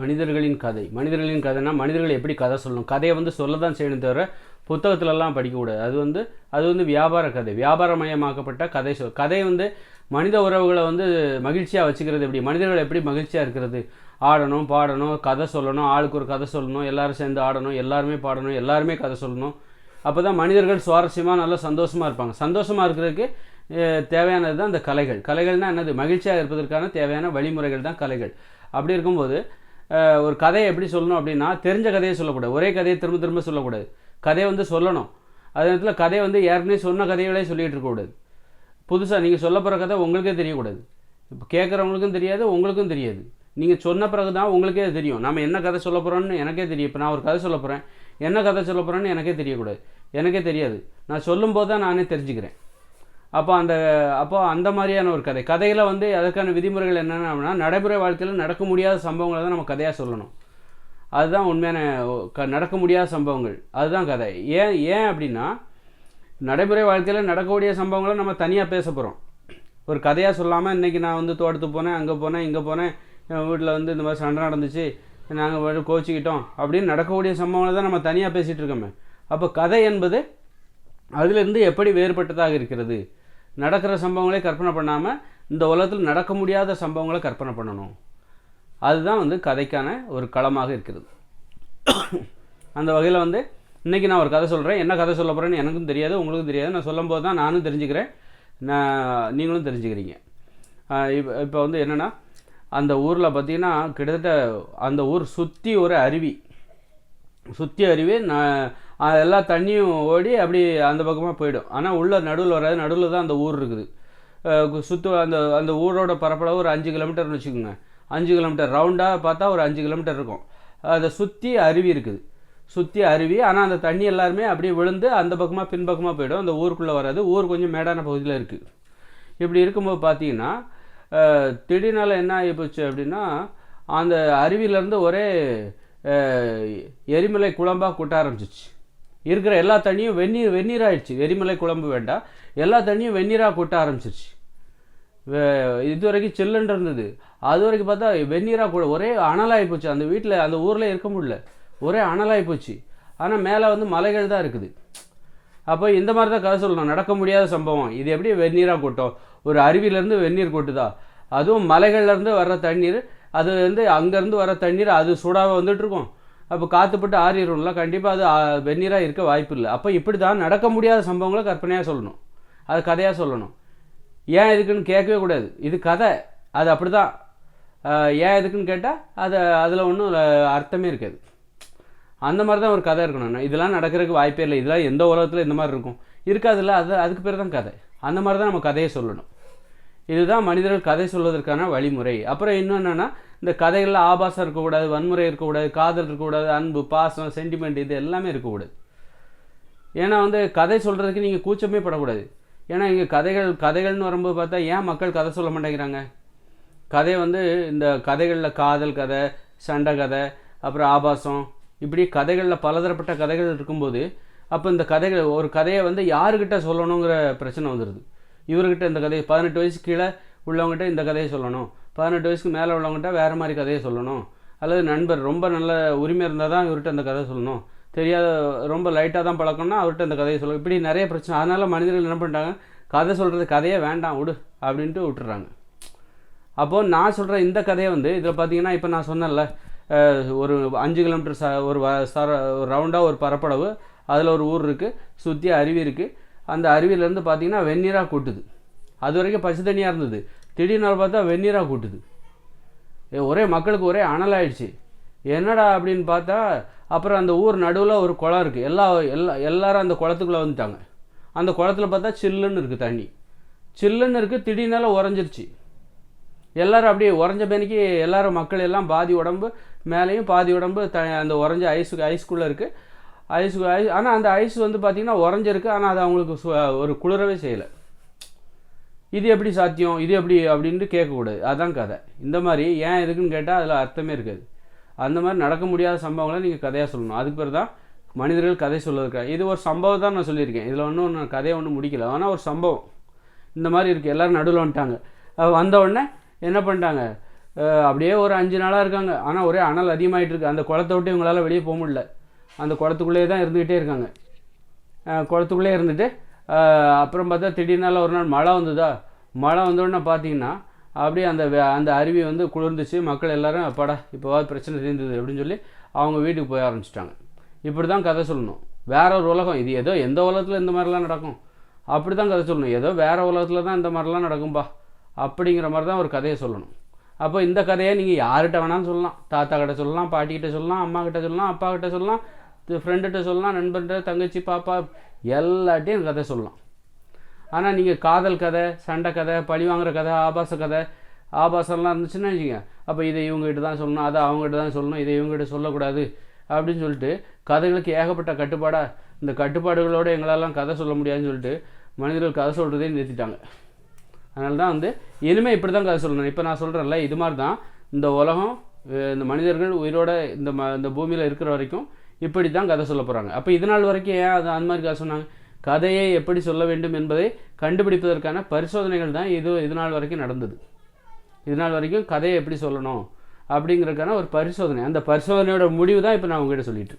மனிதர்களின் கதை. மனிதர்களின் கதைனா மனிதர்கள் எப்படி கதை சொல்லணும்? கதையை வந்து சொல்ல தான் செய்யணும் தவிர புத்தகத்துலலாம் படிக்கக்கூடாது. அது வந்து அது வந்து வியாபார கதை. வியாபார மயமாக்கப்பட்ட கதை சொல் கதை வந்து மனித உறவுகளை வந்து மகிழ்ச்சியாக வச்சுக்கிறது எப்படி? மனிதர்கள் எப்படி மகிழ்ச்சியாக இருக்கிறது? ஆடணும் பாடணும் கதை சொல்லணும் ஆளுக்கு ஒரு கதை சொல்லணும் எல்லோரும் சேர்ந்து ஆடணும் எல்லாருமே பாடணும் எல்லாருமே கதை சொல்லணும். அப்போ தான் மனிதர்கள் சுவாரஸ்யமாக நல்லா சந்தோஷமாக இருப்பாங்க. சந்தோஷமாக இருக்கிறதுக்கு தேவையானது தான் அந்த கலைகள். கலைகள்னால் என்னது? மகிழ்ச்சியாக இருப்பதற்கான தேவையான வழிமுறைகள் தான் கலைகள். அப்படி இருக்கும்போது ஒரு கதையை எப்படி சொல்லணும் அப்படின்னா தெரிஞ்ச கதையை சொல்லக்கூடாது. ஒரே கதையை திரும்ப திரும்ப சொல்லக்கூடாது. கதையை வந்து சொல்லணும். அதே நேரத்தில் கதையை வந்து ஏற்கனவே சொன்ன கதைகளே சொல்லிகிட்டு இருக்கக்கூடாது புதுசாக நீங்கள் சொல்ல போகிற கதை உங்களுக்கே தெரியக்கூடாது. இப்போ கேட்குறவங்களுக்கும் தெரியாது உங்களுக்கும் தெரியாது. நீங்கள் சொன்ன பிறகு தான் உங்களுக்கே தெரியும். நம்ம என்ன கதை சொல்ல போகிறோன்னு எனக்கே தெரியும். இப்போ நான் ஒரு கதை சொல்ல போகிறேன் என்ன கதை சொல்ல போகிறேன்னு எனக்கே தெரியக்கூடாது. எனக்கே தெரியாது. நான் சொல்லும்போது தான் நானே தெரிஞ்சுக்கிறேன். அப்போ அந்த அப்போ அந்த மாதிரியான ஒரு கதை. கதையில் வந்து அதற்கான விதிமுறைகள் என்னென்ன அப்படின்னா நடைமுறை வாழ்க்கையில் நடக்க முடியாத சம்பவங்களை தான் நம்ம கதையாக சொல்லணும். அதுதான் உண்மையான க நடக்க முடியாத சம்பவங்கள். அதுதான் கதை. ஏன் ஏன் அப்படின்னா நடைமுறை வாழ்க்கையில் நடக்கக்கூடிய சம்பவங்களை நம்ம தனியாக பேச போகிறோம் ஒரு கதையாக சொல்லாமல் இன்றைக்கி நான் வந்து தோட்டத்துக்கு போனேன் அங்கே போனேன் இங்கே போனேன் என் வீட்டில் வந்து இந்த மாதிரி சண்டை நடந்துச்சு நாங்கள் கோச்சிக்கிட்டோம் அப்படின்னு நடக்கக்கூடிய சம்பவங்களை தான் நம்ம தனியாக பேசிகிட்டு இருக்கோமே. அப்போ கதை என்பது அதிலிருந்து எப்படி வேறுபட்டதாக இருக்கிறது? நடக்கிற சம்பவங்களே கற்பனை பண்ணாமல் இந்த உலகத்தில் நடக்க முடியாத சம்பவங்களை கற்பனை பண்ணணும். அதுதான் வந்து கதைக்கான ஒரு களமாக இருக்கிறது. அந்த வகையில் வந்து இன்றைக்கி நான் ஒரு கதை சொல்கிறேன் என்ன கதை சொல்ல போகிறேன்னு எனக்கும் தெரியாது உங்களுக்கும் தெரியாது. நான் சொல்லும்போது தான் நானும் தெரிஞ்சுக்கிறேன். நான் நீங்களும் தெரிஞ்சுக்கிறீங்க. இப்போ இப்போ வந்து என்னென்னா அந்த ஊரில் பார்த்திங்கன்னா கிட்டத்தட்ட அந்த ஊர் சுற்றி ஒரு அருவி. சுற்றி அருவி நான் எல்லா தண்ணியும் ஓடி அப்படி அந்த பக்கமாக போயிடும். ஆனால் உள்ள நடுவில் வராது. நடுவில் தான் அந்த ஊர் இருக்குது. சுற்று அந்த அந்த ஊரோட பரப்பளவு ஒரு அஞ்சு கிலோமீட்டர்னு வச்சுக்கோங்க. அஞ்சு கிலோமீட்டர். ரவுண்டாக பார்த்தா ஒரு அஞ்சு கிலோமீட்டர் இருக்கும். அதை சுற்றி அருவி இருக்குது. சுற்றி அருவி. ஆனால் அந்த தண்ணி எல்லாருமே அப்படியே விழுந்து அந்த பக்கமாக பின்பக்கமாக போயிடும். அந்த ஊருக்குள்ளே வராது. ஊர் கொஞ்சம் மேடான பகுதியில் இருக்குது இப்படி இருக்கும்போது பார்த்தீங்கன்னா அஹ், திடீர்னால என்ன ஆகி போச்சு அப்படின்னா அந்த அருவியிலேருந்து ஒரே எரிமலை குழம்பாக கொட்ட ஆரம்பிச்சிச்சு. இருக்கிற எல்லா தண்ணியும் வெந்நீர் வெந்நீராயிடுச்சு எரிமலை குழம்பு வேண்டாம் எல்லா தண்ணியும் வெந்நீராக கொட்ட ஆரம்பிச்சிருச்சு. வே- இது வரைக்கும் சில்லுன்னு இருந்தது. அது வரைக்கும் பார்த்தா வெந்நீராக கூட ஒரே அனலாகி போச்சு. அந்த வீட்டில் அந்த ஊரில் இருக்க முடியல. ஒரே அனலாகி போச்சு. ஆனால் மேலே வந்து மலைகள் தான் இருக்குது. அப்போ இந்த மாதிரி தான் கதை சொல்லணும். நடக்க முடியாத சம்பவம். இது எப்படி வெந்நீராக கொட்டும்? ஒரு அருவியிலேருந்து வெந்நீர் கொட்டுதா? அதுவும் மலைகள்லேருந்து வர்ற தண்ணீர் அது வந்து அங்கேருந்து வர தண்ணீர் அது சூடாக வந்துட்டுருக்கும். அப்போ காத்துப்பட்டு ஆறிடும்ல கண்டிப்பாக அது வெந்நீராக இருக்க வாய்ப்பு இல்லை அப்போ இப்படி தான் நடக்க முடியாத சம்பவங்களை கற்பனையாக சொல்லணும். அது கதையாக சொல்லணும். ஏன் இதுக்குன்னு கேட்கவே கூடாது. இது கதை. அது அப்படி தான் ஏன் எதுக்குன்னு கேட்டால் அது அதில் ஒன்றும் அர்த்தமே இருக்காது. அந்த மாதிரி தான் ஒரு கதை இருக்கணும். இதெல்லாம் நடக்கிறதுக்கு வாய்ப்பே இல்லை. இதெல்லாம் எந்த உலகத்தில் இந்த மாதிரி இருக்கும்? இருக்காதுல்ல. அது அதுக்கு பேர் தான் கதை. அந்த மாதிரி தான் நம்ம கதையை சொல்லணும். இதுதான் மனிதர்கள் கதை சொல்வதற்கான வழிமுறை. அப்புறம் இன்னும் என்னென்னா இந்த கதைகளில் ஆபாசம் இருக்கக்கூடாது வன்முறை இருக்கக்கூடாது காதல் இருக்கக்கூடாது அன்பு பாசம் சென்டிமெண்ட் இது எல்லாமே இருக்கக்கூடாது. ஏன்னா வந்து கதை சொல்கிறதுக்கு நீங்கள் கூச்சமே படக்கூடாது. ஏன்னா இங்கே கதைகள் கதைகள்னு வரும்போது பார்த்தா ஏன் மக்கள் கதை சொல்ல மாட்டேங்கிறாங்க? கதை வந்து இந்த கதைகளில் காதல் கதை சண்டை கதை அப்புறம் ஆபாசம் இப்படி கதைகளில் பலதரப்பட்ட கதைகள் இருக்கும்போது அப்போ இந்த கதைகள் ஒரு கதையை வந்து யாருக்கிட்ட சொல்லணுங்கிற பிரச்சனை வந்துடுது இவர்கிட்ட இந்த கதையை பதினெட்டு வயசு கீழே உள்ளவங்ககிட்ட இந்த கதையை சொல்லணும். பதினெட்டு வயசுக்கு மேலே உள்ளவங்ககிட்ட வேறு மாதிரி கதையை சொல்லணும். அல்லது நண்பர் ரொம்ப நல்ல உரிமை இருந்தால் தான் இவர்கிட்ட அந்த கதை சொல்லணும். தெரியாத ரொம்ப லைட்டாக தான் பழக்கம்னா அவர்கிட்ட இந்த கதையை சொல்லணும். இப்படி நிறைய பிரச்சனை. அதனால் மனிதர்கள் என்ன பண்ணிட்டாங்க? கதை சொல்கிறது கதையே வேண்டாம் விடு அப்படின்ட்டு விட்டுறாங்க. அப்போது நான் சொல்கிற இந்த கதையை வந்து இதில் பார்த்தீங்கன்னா இப்போ நான் சொன்னேன்ல ஒரு அஞ்சு கிலோமீட்டர் ச ஒரு வ- சர ஒரு ரவுண்டாக ஒரு பரப்பளவு அதில் ஒரு ஊர் இருக்குது சுற்றி அருவி இருக்குது அந்த அருவியிலேருந்து பார்த்தீங்கன்னா வெந்நீராக கொட்டுது. அது வரைக்கும் பச்சை தண்ணியாக இருந்தது. திடீர்னு பார்த்தா வெந்நீராக கொட்டுது. ஒரே மக்களுக்கு ஒரே அனலாயிடுச்சு என்னடா அப்படின்னு பார்த்தா அப்புறம் அந்த ஊர் நடுவில் ஒரு குளம் இருக்குது எல்லா எல்லா எல்லாரும் அந்த குளத்துக்குள்ளே வந்துட்டாங்க. அந்த குளத்துல பார்த்தா சில்லுன்னு இருக்குது தண்ணி. சில்லுன்னு இருக்குது திடீர்னால உறைஞ்சிருச்சு. எல்லோரும் அப்படியே உறைஞ்ச பேனிக்கு எல்லோரும் மக்கள் எல்லாம் பாதி உடம்பு மேலேயும் பாதி உடம்பு த அந்த உறைஞ்ச ஐஸுக்கு ஐஸ்குள்ளே இருக்குது ஐஸ் ஐஸ் ஆனால் அந்த ஐஸ் வந்து பார்த்திங்கன்னா உறைஞ்சிருக்கு. ஆனால் அது அவங்களுக்கு ஒரு குளிரவே செய்யலை. இது எப்படி சாத்தியம்? இது எப்படி அப்படின்ட்டு கேட்கக்கூடாது. அதுதான் கதை. இந்த மாதிரி ஏன் இருக்குன்னு கேட்டால் அதில் அர்த்தமே இருக்காது. அந்த மாதிரி நடக்க முடியாத சம்பவங்களை நீங்கள் கதையாக சொல்லணும். அதுக்கு பேர் தான் மனிதர்கள் கதை சொல்லியிருக்காங்க இது ஒரு சம்பவம் தான் நான் சொல்லியிருக்கேன். இதில் ஒன்றும் நான் கதையை ஒன்றும் முடிக்கல. ஆனால் ஒரு சம்பவம். இந்த மாதிரி இருக்குது எல்லோரும் நடுவில் வந்துட்டாங்க. வந்த உடனே என்ன பண்ணிட்டாங்க? அப்படியே ஒரு அஞ்சு நாளாக இருக்காங்க. ஆனால் ஒரே அனல் அதிகமாகிட்டு இருக்கு. அந்த குளத்தை விட்டு இவங்களால் வெளியே போக முடியல. அந்த குளத்துக்குள்ளேயே தான் இருந்துக்கிட்டே இருக்காங்க. குளத்துக்குள்ளே இருந்துட்டு அப்புறம் பார்த்தா திடீர்னால ஒரு நாள் மழை வந்ததா? மழை வந்தோடனே பார்த்தீங்கன்னா அப்படியே அந்த வே- அந்த அருவி வந்து குளிர்ந்துச்சு. மக்கள் எல்லோரும் அப்பாடா இப்போவாது பிரச்சனை தெரிந்தது அப்படின்னு சொல்லி அவங்க வீட்டுக்கு போய் ஆரம்பிச்சிட்டாங்க. இப்படி தான் கதை சொல்லணும். வேற ஒரு உலகம். இது ஏதோ எந்த உலகத்தில் இந்த மாதிரிலாம் நடக்கும்? அப்படி தான் கதை சொல்லணும். ஏதோ வேற உலகத்தில் தான் இந்த மாதிரிலாம் நடக்கும்பா. அப்படிங்கிற மாதிரி தான் ஒரு கதையை சொல்லணும். அப்போ இந்த கதையை நீங்கள் யார்கிட்ட வேணாலும் சொல்லலாம். தாத்தா கிட்ட சொல்லலாம் பாட்டிக்கிட்ட சொல்லலாம் அம்மா கிட்ட சொல்லலாம் அப்பா கிட்ட சொல்லலாம். ஃப்ரெண்டுகிட்ட சொல்லலாம் நண்பர்கிட்ட தங்கச்சி பாப்பா எல்லாட்டையும் கதை சொல்லலாம். ஆனால் நீங்கள் காதல் கதை சண்டை கதை பழி வாங்குற கதை ஆபாச கதை ஆபாசம்லாம் இருந்துச்சுன்னு வச்சுக்கோங்க. அப்போ இதை இவங்ககிட்ட தான் சொல்லணும் அதை அவங்ககிட்ட தான் சொல்லணும் இதை இவங்ககிட்ட சொல்லக்கூடாது அப்படின்னு சொல்லிட்டு கதைகளுக்கு ஏகப்பட்ட கட்டுப்பாடாக இந்த கட்டுப்பாடுகளோடு எங்களாலாம் கதை சொல்ல முடியாதுன்னு சொல்லிட்டு மனிதர்கள் கதை சொல்கிறதே நிறுத்திட்டாங்க. அதனால தான் வந்து இனிமேல் இப்படி தான் கதை சொல்லணும். இப்போ நான் சொல்கிறேன்ல இது மாதிரி தான் இந்த உலகம் இந்த மனிதர்கள் உயிரோட இந்த ம இந்த பூமியில் இருக்கிற வரைக்கும் இப்படி தான் கதை சொல்ல போகிறாங்க அப்போ இதனால் வரைக்கும் ஏன் அது அந்த மாதிரி கதை சொன்னாங்க? கதையை எப்படி சொல்ல வேண்டும் என்பதை கண்டுபிடிப்பதற்கான பரிசோதனைகள் தான் இது இதனால் வரைக்கும் நடந்தது. இதனால் வரைக்கும் கதையை எப்படி சொல்லணும் அப்படிங்கிறதுக்கான ஒரு பரிசோதனை. அந்த பரிசோதனையோட முடிவு தான் இப்போ நான் உங்ககிட்ட சொல்லிட்டு